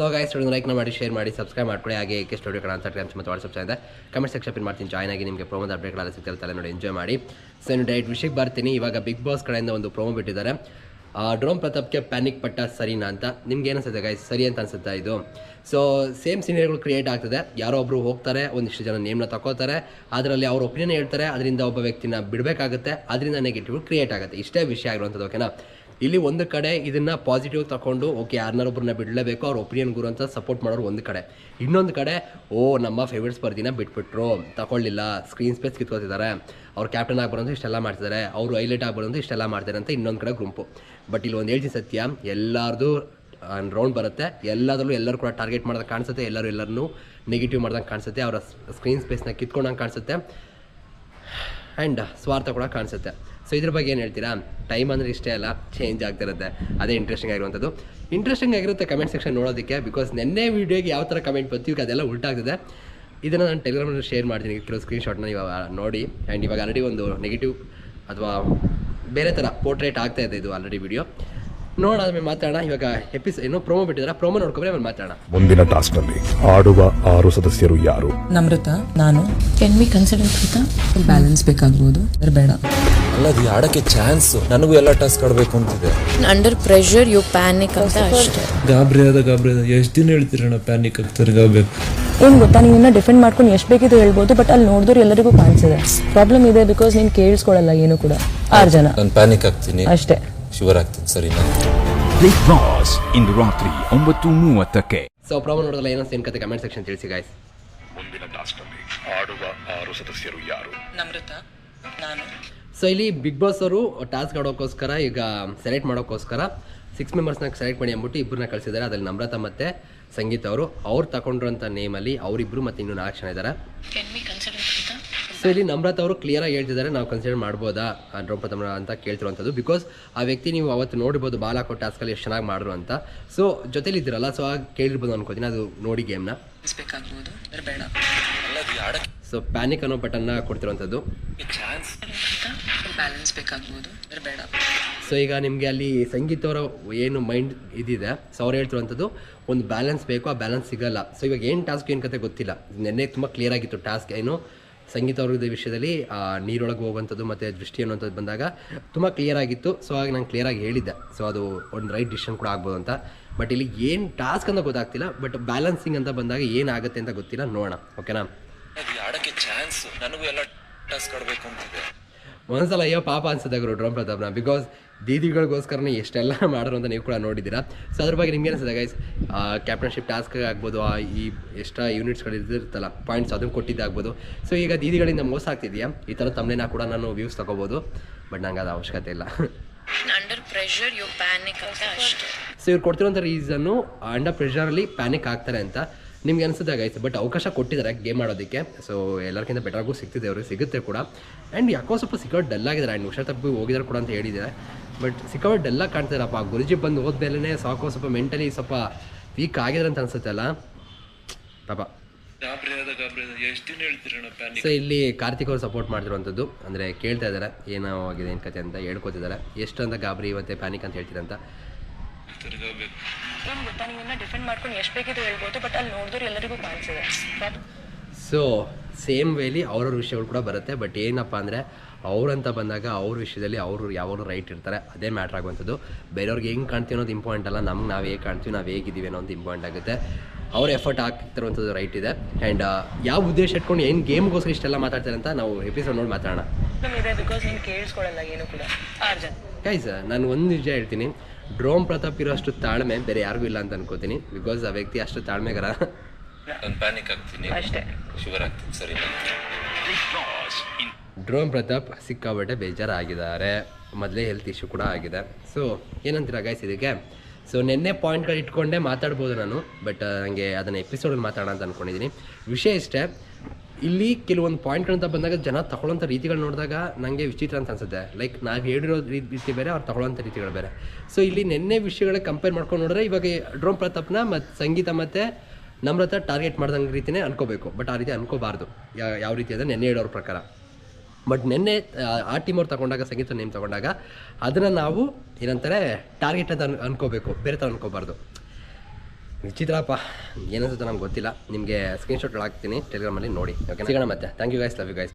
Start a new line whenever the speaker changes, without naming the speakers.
So guys like ಮಾಡಿ share ಮಾಡಿ subscribe ಮಾಡ್ಕೊಳ್ಳಿ ಹಾಗೆ ಏಕೆ ಸ್ಟುಡಿಯೋ ಕನ್ನಡ ಅಂತ ಮತ್ತೆ ವಾಟ್ಸಪ್ ಚಾನಲ್ ಕಮೆಂಟ್ ಸೆಕ್ಷನ್ ಮಾಡ್ತೀನಿ. ಜಾಯ್ನ್ ಆಗಿ ನಿಮಗೆ ಪ್ರೋಮೋದ ಅಪ್ಡೇಟ್ಗಳೆಲ್ಲ ಸಿಗ್ತಿರ್ತಾರೆ ನೋಡಿ ಎಂಜಾಯ್ ಮಾಡಿ. ಸೊ ಇನ್ನು ಡೈರೆಕ್ಟ್ ವಿಷಯಕ್ಕೆ ಬರ್ತೀನಿ. ಇವಾಗ ಬಿಗ್ ಬಾಸ್ ಕಡೆಯಿಂದ ಒಂದು ಪ್ರೋಮೋ ಬಿಟ್ಟಿದ್ದಾರೆ. ಡ್ರೋನ್ ಪ್ರತಾಪ್ಗೆ ಪ್ಯಾನಿಕ್ ಪಟ್ಟ ಸರಿನಾ ಅಂತ ನಿಮ್ಗೆ ಏನಿಸುತ್ತೆ ಗಾಯ್ಸ್ ಸರಿ ಅಂತ ಅನ್ಸುತ್ತಾ ಇದು? ಸೊ ಸೇಮ್ ಸೀನಿಯರ್ಗಳು ಕ್ರಿಯೇಟ್ ಆಗ್ತದೆ. ಯಾರೋ ಒಬ್ರು ಹೋಗ್ತಾರೆ, ಒಂದಿಷ್ಟು ಜನ ನೇಮ್ನ ತಗೋತಾರೆ ಅದರಲ್ಲಿ ಅವ್ರ ಒಪಿನಿಯನ್ ಹೇಳ್ತಾರೆ. ಅದರಿಂದ ಒಬ್ಬ ವ್ಯಕ್ತಿನ ಬಿಡಬೇಕಾಗುತ್ತೆ. ಅದರಿಂದ ನೆಗೆಟಿವ್ ಕ್ರಿಯೇಟ್ ಆಗುತ್ತೆ. ಇಷ್ಟೇ ವಿಷಯ ಆಗಿರುವಂಥದ್ದು ಓಕೆನಾ ಇಲ್ಲಿ ಒಂದು ಕಡೆ ಇದನ್ನ ಪಾಸಿಟಿವ್ ತಗೊಂಡು ಓಕೆ ಯಾರನ್ನಾರೊಬ್ಬರನ್ನ ಬಿಡಲೇಬೇಕು, ಅವ್ರ ಒಪಿನಿಯನ್ ಗುರು ಅಂತ ಸಪೋರ್ಟ್ ಮಾಡೋರು ಒಂದು ಕಡೆ. ಇನ್ನೊಂದು ಕಡೆ, ಓ, ನಮ್ಮ ಫೇವ್ರೆಟ್ ಸ್ಪರ್ಧಿನ ಬಿಟ್ಬಿಟ್ರು ತಗೊಳ್ಳಿಲ್ಲ ಸ್ಕ್ರೀನ್ ಸ್ಪೇಸ್ ಕಿತ್ಕೋತಿದ್ದಾರೆ, ಅವ್ರು ಕ್ಯಾಪ್ಟನ್ ಆಗ್ಬಾರಂದು ಇಷ್ಟೆಲ್ಲ ಮಾಡ್ತಿದ್ದಾರೆ, ಅವರು ಹೈಲೈಟ್ ಆಗ್ಬಾರಂದು ಇಷ್ಟೆಲ್ಲ ಮಾಡ್ತಾರೆ ಅಂತ ಇನ್ನೊಂದು ಕಡೆ ಗುಂಪು. ಬಟ್ ಇಲ್ಲಿ ಒಂದು ಹೇಳ್ತೀನಿ ಸತ್ಯ, ಎಲ್ಲರದು ರೌಂಡ್ ಬರುತ್ತೆ, ಎಲ್ಲದರಲ್ಲೂ ಎಲ್ಲರೂ ಕೂಡ ಟಾರ್ಗೆಟ್ ಮಾಡ್ದಂಗೆ ಕಾಣಿಸುತ್ತೆ, ಎಲ್ಲರೂ ಎಲ್ಲರನ್ನೂ ನೆಗೆಟಿವ್ ಮಾಡ್ದಂಗೆ ಕಾಣಿಸುತ್ತೆ, ಅವರ ಸ್ಕ್ರೀನ್ ಸ್ಪೇಸ್ನ ಕಿತ್ಕೊಂಡಂಗೆ ಕಾಣಿಸುತ್ತೆ ಆ್ಯಂಡ್ ಸ್ವಾರ್ಥ ಕೂಡ ಕಾಣಿಸುತ್ತೆ. ಸೊ ಇದ್ರ ಬಗ್ಗೆ ಏನು ಹೇಳ್ತೀರಾ? ಟೈಮ್ ಅಂದರೆ ಇಷ್ಟೇ ಅಲ್ಲ ಚೇಂಜ್ ಆಗ್ತಿರುತ್ತೆ ಅದೇ ಇಂಟ್ರೆಸ್ಟಿಂಗ್ ಆಗಿರುವಂಥದ್ದು. ಇಂಟ್ರೆಸ್ಟಿಂಗ್ ಆಗಿರುತ್ತೆ ಕಮೆಂಟ್ ಸೆಕ್ಷನ್ ನೋಡೋದಕ್ಕೆ ಬಿಕಾಸ್ ನೆನ್ನೆ ವೀಡಿಯೋಗೆ ಯಾವ ಥರ ಕಮೆಂಟ್ ಈಗ ಅದೆಲ್ಲ ಉಲ್ಟಾಗ್ತದೆ ಇದನ್ನು ನಾನು ಟೆಲಿಗ್ರಾಮಲ್ಲಿ ಶೇರ್ ಮಾಡ್ತೀನಿ. ಕೆಲವು ಸ್ಕ್ರೀನ್ಶಾಟ್ನ ಇವಾಗ ನೋಡಿ. ಆ್ಯಂಡ್ ಇವಾಗ ಆಲ್ರೆಡಿ ಒಂದು ನೆಗೆಟಿವ್ ಅಥವಾ ಬೇರೆ ಥರ ಪೋರ್ಟ್ರೇಟ್ ಆಗ್ತಾ ಇದೆ ಇದು ಆಲ್ರೆಡಿ ವಿಡಿಯೋ ನೋಡಾದ್ಮೇಲೆ ಮಾತಾಡೋಣ. ಇವಾಗ ಎಪಿಸ್ ಏನೋ ಪ್ರೋಮೋ ಬಿಟ್ಟಿದ್ರ. ಪ್ರೋಮೋ ನೋಡ್ಕೊಂಡ್ರೆ ಆಮೇಲೆ ಮಾತಾಡೋಣ.
ಮುಂದಿನ ಟಾಸ್ಕ್ನಲ್ಲಿ ಆಡುವ ಆರು ಸದಸ್ಯರು ಯಾರು?
ನಮ್ರತ ನಾನು.
ಕೆನ್ ಬಿ ಕನ್ಸಿಡರ್ ಕೃತ
ಬ್ಯಾಲೆನ್ಸ್ ಬೇಕಾಗ್ಬೋದು. ಅದ್ರ ಬೇಡ.
ಅಲ್ಲ ಅದು ಆಡಕ್ಕೆ ಚಾನ್ಸ್ ನನಗೂ ಎಲ್ಲ ಟಾಸ್ಕ್ ಆಡ್ಬೇಕು ಅಂತಿದೆ.
ಅಂಡರ್ ಪ್ರೆಷರ್ ಯು ಪ್ಯಾನಿಕ್ ಅಂತ ಅಷ್ಟೇ.
ಗಾಬರಿ ಆದ ಗಾಬರಿ ಆದ. ಎಷ್ಟು ದಿನ ಹೇಳ್ತೀರಣ್ಣ ಪ್ಯಾನಿಕ್ ಆಗ್ತಾರೆ ಗಾಬೇಕು
ಏನ್ ಗೊತ್ತಾ ನೀವನ್ನ ಡಿಫೆಂಡ್ ಮಾಡ್ಕೊಂಡು ಎಷ್ಟು ಬೇಕಿದ್ರು ಹೇಳ್ಬೋದು ಬಟ್ ಅಲ್ಲಿ ನೋಡಿದ್ರೆ ಎಲ್ಲರಿಗೂ ಕಾಣಿಸಿದೆ. ಪ್ರಾಬ್ಲಮ್ ಇದೆ ಬಿಕಾಸ್ ನೀನ್ ಕೇಳಿಸ್ಕೊಳ್ಳಲ್ಲ ಏನು ಕೂಡ. ಆರು ಜನ.
ನಾನು ಪ್ಯಾನಿಕ್ ಆಗ್ತೀನಿ.
ಅಷ್ಟೇ.
ಶಿವರ್ ಆಗ್ತೀನಿ ಸರಿನಾ
ಬಿಗ್ ಬಾಸ್ ಇಂದು ರಾತ್ರಿ ಒಂಬತ್ತು ಮೂವತ್ತಕ್ಕೆ.
ಸೊ ಪ್ರಾಬ್ಲಮ್ ನೋಡಿದ್ರೆ ಏನೋ ಏನು ಕತೆ ಕಮೆಂಟ್ ಸೆಕ್ಷನ್ ತಿಳಿಸಿ ಗಾಯ್ಸ್
ಮುಂದಿನ ಟಾಸ್ಕ್ನಲ್ಲಿ ಆಡುವ ಆರು ಸದಸ್ಯರು ಯಾರು?
ನಮೃತ ನಾನು.
ಸೊ ಇಲ್ಲಿ ಬಿಗ್ ಬಾಸ್ ಅವರು ಟಾಸ್ಕ್ ಆಡೋಕ್ಕೋಸ್ಕರ ಈಗ ಸೆಲೆಕ್ಟ್ ಮಾಡೋಕ್ಕೋಸ್ಕರ ಸಿಕ್ಸ್ ಮೆಂಬರ್ಸ್ನ ಸೆಲೆಕ್ಟ್ ಮಾಡಿ ಅಂದ್ಬಿಟ್ಟು ಇಬ್ಬರನ್ನ ಕಳಿಸಿದ್ದಾರೆ. ಅದರಲ್ಲಿ ನಮ್ರತ ಮತ್ತು ಸಂಗೀತ ಅವರು. ಅವ್ರು ತಗೊಂಡ್ರಂಥ ನೇಮಲ್ಲಿ ಅವರಿಬ್ಬರು ಮತ್ತು ಇನ್ನೂ ನಾಲ್ಕು ಜನ ಇದ್ದಾರೆ
ಕ್ಯಾನ್ ವಿ ಕನ್ಸಿಡರ್ ಕೃತ
ಸೊ ಇಲ್ಲಿ ನಮ್ರತ ಅವರು ಕ್ಲಿಯರ್ ಆಗಿ ಹೇಳ್ತಿದ್ದಾರೆ ನಾವು ಕನ್ಸಿಡರ್ ಮಾಡ್ಬೋದಾ ದ್ರೌಪದಮ್ಮ ಅಂತ ಕೇಳ್ತಿರುವಂಥದ್ದು ಬಿಕಾಸ್ ಆ ವ್ಯಕ್ತಿ ನೀವು ಅವತ್ತು ನೋಡಿರ್ಬೋದು ಬಾಲ್ ಕೊಟ್ಟ ಟಾಸ್ಕಲ್ಲಿ ಎಷ್ಟು ಚೆನ್ನಾಗಿ ಮಾಡ್ರು ಅಂತ. ಸೊ ಜೊತೆಲಿ ಇದ್ದೀರಲ್ಲ ಸೊ ಆಗ ಕೇಳಿರ್ಬೋದು ಅನ್ಕೋತೀನಿ ಅದು ನೋಡಿ ಗೇಮ್ನ ಸೊ ಪ್ಯಾನಿಕ್ ಅನ್ನೋ ಬಟನ್ನ ಕೊಡ್ತಿರುವಂಥದ್ದು
ಚಾನ್ಸ್
ಬ್ಯಾಲೆನ್ಸ್ ಬೇಕಾಗ್ಬೋದು ಅದ್ರ ಬೇಡ.
ಸೊ ಈಗ ನಿಮಗೆ ಅಲ್ಲಿ ಸಂಗೀತ ಅವರ ಏನು ಮೈಂಡ್ ಇದಿದೆ ಸೊ ಅವ್ರು ಹೇಳ್ತಿರುವಂಥದ್ದು ಒಂದು ಬ್ಯಾಲೆನ್ಸ್ ಬೇಕು ಆ ಬ್ಯಾಲೆನ್ಸ್ ಸಿಗಲ್ಲ. ಸೊ ಇವಾಗ ಏನು ಟಾಸ್ಕ್ ಏನು ಕತೆ ಗೊತ್ತಿಲ್ಲ. ನೆನ್ನೆ ತುಂಬ ಕ್ಲಿಯರ್ ಆಗಿತ್ತು ಟಾಸ್ಕ್ ಏನು ಸಂಗೀತ ವರ್ಗದ ವಿಷಯದಲ್ಲಿ ಆ, ನೀರೊಳಗೆ ಹೋಗುವಂಥದ್ದು ಮತ್ತು ದೃಷ್ಟಿ ಅನ್ನುವಂಥದ್ದು ಬಂದಾಗ ತುಂಬ ಕ್ಲಿಯರ್ ಆಗಿತ್ತು. ಸೊ ಆಗ ನಾನು ಕ್ಲಿಯರಾಗಿ ಹೇಳಿದ್ದೆ. ಸೊ ಅದು ಒಂದು ರೈಟ್ ಡಿಸಿಷನ್ ಕೂಡ ಆಗ್ಬೋದು ಅಂತ. ಬಟ್ ಇಲ್ಲಿ ಏನು ಟಾಸ್ಕ್ ಅಂತ ಗೊತ್ತಾಗ್ತಿಲ್ಲ. ಬಟ್ ಬ್ಯಾಲೆನ್ಸಿಂಗ್ ಅಂತ ಬಂದಾಗ ಏನಾಗುತ್ತೆ ಅಂತ ಗೊತ್ತಿಲ್ಲ. ನೋಡೋಣ. ಓಕೆನಾ
ಆಡೋಕ್ಕೆ ಚಾನ್ಸ್ ನನಗೂ ಎಲ್ಲ ಟಾಸ್ಕ್ ಕೊಡಬೇಕು ಅಂತಿದೆ.
ಒಂದ್ಸಲ ಅಯ್ಯೋ ಪಾಪ ಅನ್ಸುತ್ತೆ ಗುರು ಡ್ರೋನ್ ಪ್ರತಾಪ್ನ. ಬಿಕಾಸ್ ದೀದಿಗಳಿಗೋಸ್ಕರನೇ ಎಷ್ಟೆಲ್ಲ ಮಾಡೋರು ಅಂತ ನೀವು ಕೂಡ ನೋಡಿದ್ದೀರಾ. ಸೊ ಅದ್ರ ಬಗ್ಗೆ ನಿಮ್ಗೆ ಅನಿಸುತ್ತೆ ಗೈಸ್ ಕ್ಯಾಪ್ಟನ್ಶಿಪ್ ಟಾಸ್ಕ್ ಆಗ್ಬೋದು ಆ ಈ ಎಷ್ಟ ಯೂನಿಟ್ಸ್ಗಳು ಇದ್ದಿರ್ತಲ್ಲ ಪಾಯಿಂಟ್ಸ್ ಅದನ್ನು ಕೊಟ್ಟಿದ್ದಾಗ್ಬೋದು. ಸೊ ಈಗ ದೀದಿಗಳಿಂದ ಮೋಸ ಆಗ್ತಿದೆಯಾ? ಈ ಥರ ತಮ್ಮನೇನ ಕೂಡ ನಾನು ವ್ಯೂಸ್ ತೊಗೋಬೋದು. ಬಟ್ ನಂಗೆ ಅದು ಅವಶ್ಯಕತೆ ಇಲ್ಲ.
ಅಂಡರ್ ಪ್ರೆಷರ್ ಯು ಪ್ಯಾನಿಕ್ ಅಂತ ಅಷ್ಟೇ.
ಸೊ ಇವ್ರು ಕೊಡ್ತಿರೋಂಥ ರೀಸನ್ನು ಅಂಡರ್ ಪ್ರೆಷರಲ್ಲಿ ಪ್ಯಾನಿಕ್ ಆಗ್ತಾರೆ ಅಂತ. ನಿಮ್ಗೆ ಅನಿಸುತ್ತೆ ಗೈಸ್ ಬಟ್ ಅವಕಾಶ ಕೊಟ್ಟಿದ್ದಾರೆ ಗೇಮ್ ಮಾಡೋದಕ್ಕೆ ಸೊ ಎಲ್ಲರಿಗಿಂತ ಬೆಟರ್ಗೂ ಸಿಗ್ತಿದೆ ಅವರು ಸಿಗುತ್ತೆ ಕೂಡ. ಆ್ಯಂಡ್ ಯಾಕೋ ಸ್ವಲ್ಪ ಸಿಕ್ಕೋ ಡಲ್ ಆಗಿದ್ದಾರೆ. ಆ್ಯಂಡ್ ಹುಷಾರ್ ತಪ್ಪಿ ಹೋಗಿದ್ದಾರೆ ಕೂಡ ಅಂತ ಹೇಳಿದ್ದಾರೆ. ಬಟ್ ಸಿಕ್ಕಾಪಟ್ಟೆ ಡಲ್ಲ ಕಾಣ್ತಿದ್ದಾರಪ್ಪ ಗುರುಜಿ ಬಂದು ಹೋದ್ಮೇಲೆ ಸಾಕೋ ಸ್ವಲ್ಪ ಮೆಂಟಲಿ ಸ್ವಲ್ಪ ವೀಕ್ ಆಗಿದೆ ಅಂತ ಅನ್ಸುತ್ತೆ ಅಲ್ಲ? ಪಾಪ. ಸೊ ಇಲ್ಲಿ ಕಾರ್ತಿಕ್ ಅವರು ಸಪೋರ್ಟ್ ಮಾಡ್ತಿರುವಂಥದ್ದು. ಅಂದರೆ ಕೇಳ್ತಾ ಇದ್ದಾರೆ ಏನೋ ಆಗಿದೆ ಏನು ಕತೆ ಅಂತ ಹೇಳ್ಕೊತಿದ್ದಾರೆ. ಎಷ್ಟು ಅಂತ ಗಾಬರಿ ಮತ್ತು ಪ್ಯಾನಿಕ್ ಅಂತ ಹೇಳ್ತೀರಂತ.
ಗಾಬೇಕು
ಏನ್ ಗೊತ್ತಾ ಡಿಫೆಂಡ್ ಮಾಡ್ಕೊಂಡು ಎಷ್ಟು ಬೇಕಿದ್ರು ಹೇಳ್ಬೋದು ಬಟ್ ಅಲ್ಲಿ ನೋಡಿದ್ರೆ ಎಲ್ಲರಿಗೂ ಕಾಣಿಸಿದೆ.
ಸೊ ಸೇಮ್ ವೇಲಿ ಅವ್ರವ್ರ ವಿಷಯಗಳು ಕೂಡ ಬರುತ್ತೆ ಬಟ್ ಏನಪ್ಪ ಅಂದರೆ ಅವ್ರಂತ ಬಂದಾಗ ಅವ್ರ ವಿಷಯದಲ್ಲಿ ಅವರು ಯಾವಾಗಲೂ ರೈಟ್ ಇರ್ತಾರೆ. ಅದೇ ಮ್ಯಾಟ್ರ್ ಆಗುವಂಥದ್ದು. ಬೇರೆಯವ್ರಿಗೆ ಹೆಂಗೆ ಕಾಣ್ತೀವಿ ಅನ್ನೋದು ಇಂಪಾರ್ಟೆಂಟ್ ಅಲ್ಲ ನಮ್ಗೆ ನಾವು ಹೇಗೆ ಕಾಣ್ತೀವಿ ನಾವು ಹೇಗಿದ್ದೀವಿ ಅನ್ನೋದು ಇಂಪಾರ್ಟೆಂಟ್ ಆಗುತ್ತೆ. ಅವ್ರ ಎಫರ್ಟ್ ಹಾಕ್ತಿರುವಂಥದ್ದು ರೈಟ್ ಇದೆ. ಆ್ಯಂಡ್ ಯಾವ ಉದ್ದೇಶ ಇಟ್ಕೊಂಡು ಏನು ಗೇಮ್ಗೋಸ್ಕರ ಇಷ್ಟೆಲ್ಲ ಮಾತಾಡ್ತಾರೆ ಅಂತ ನಾವು ಎಪಿಸೋಡ್ ನೋಡಿ ಮಾತಾಡೋಣ. ಗೈಸ್ ನಾನು ಒಂದು ನಿಜ ಹೇಳ್ತೀನಿ. ಡ್ರೋಮ್ ಪ್ರತಾಪ್ ಇರೋ ಅಷ್ಟು ತಾಳ್ಮೆ ಬೇರೆ ಯಾರಿಗೂ ಇಲ್ಲ ಅಂತ ಅನ್ಕೋತೀನಿ. ಬಿಕಾಸ್ ಆ ವ್ಯಕ್ತಿ ಅಷ್ಟು ತಾಳ್ಮೆಗರ
ನಾನು ಪ್ಯಾನಿಕ್ ಆಗ್ತೀನಿ.
ಅಷ್ಟೇ.
ಆಗಿದ್ದಾರೆ ಆಗ್ತೀನಿ
ಡ್ರೋನ್ ಪ್ರತಾಪ್ ಸಿಕ್ಕಾಬಟ್ಟೆ ಬೇಜಾರಾಗಿದ್ದಾರೆ. ಮೊದಲೇ ಹೆಲ್ತ್ ಇಶ್ಯೂ ಕೂಡ ಆಗಿದೆ. ಸೊ ಏನಂತೀರಾ ಗೈಸ್ ಇದಕ್ಕೆ? ಸೊ ನಿನ್ನೆ ಪಾಯಿಂಟ್ಗಳು ಇಟ್ಕೊಂಡೇ ಮಾತಾಡ್ಬೋದು ನಾನು ಬಟ್ ನನಗೆ ಅದನ್ನು ಎಪಿಸೋಡಲ್ಲಿ ಮಾತಾಡೋಣ ಅಂತ ಅಂದ್ಕೊಂಡಿದ್ದೀನಿ ವಿಷಯ ಇಷ್ಟೇ ಇಲ್ಲಿ ಕೆಲವೊಂದು ಪಾಯಿಂಟ್ಗಳಂತ ಬಂದಾಗ ಜನ ತಗೊಳ್ಳೋಂಥ ರೀತಿಗಳು ನೋಡಿದಾಗ ನನಗೆ ವಿಚಿತ್ರ ಅಂತ ಅನ್ಸುತ್ತೆ. ಲೈಕ್ ನಾವು ಹೇಳಿರೋ ರೀತಿ ಬೇರೆ ಅವ್ರು ತಗೊಳ್ಳೋಂಥ ರೀತಿಗಳು ಬೇರೆ. ಸೊ ಇಲ್ಲಿ ನಿನ್ನೆ ವಿಷಯಗಳಿಗೆ ಕಂಪೇರ್ ಮಾಡ್ಕೊಂಡು ನೋಡಿದ್ರೆ ಇವಾಗ ಡ್ರೋನ್ ಪ್ರತಾಪ್ನ ಮತ್ತು ಸಂಗೀತ ಮತ್ತು ನಮ್ರತ ಟಾರ್ಗೆಟ್ ಮಾಡ್ದಂಗೆ ರೀತಿಯೇ ಅನ್ಕೋಬೇಕು. ಬಟ್ ಆ ರೀತಿ ಅನ್ಕೋಬಾರ್ದು. ಯಾವ ರೀತಿ ಅದನ್ನು ನೆನ್ನೆ ಹೇಳೋರ ಪ್ರಕಾರ. ಬಟ್ ನಿನ್ನೆ ಆ, ಟೀಮ್ ಅವ್ರು ತಗೊಂಡಾಗ ಸಂಗೀತ ನೇಮ್ ತಗೊಂಡಾಗ ಅದನ್ನು ನಾವು ಏನಂತಾರೆ ಟಾರ್ಗೆಟ್ ಅಂತ ಅನ್ ಅನ್ಕೋಬೇಕು. ಬೇರೆ ಥರ ಅನ್ಕೋಬಾರ್ದು. ವಿಚಿತ್ರಪ್ಪ ಏನನ್ಸುತ್ತೆ ನಮ್ಗೆ ಗೊತ್ತಿಲ್ಲ. ನಿಮಗೆ ಸ್ಕ್ರೀನ್ಶಾಟ್ಗಳು ಹಾಕ್ತೀನಿ ಟೆಲಿಗ್ರಾಮಲ್ಲಿ ನೋಡಿ. ಓಕೆ ಸಿಗೋಣ ಮತ್ತೆ. Thank you guys love you guys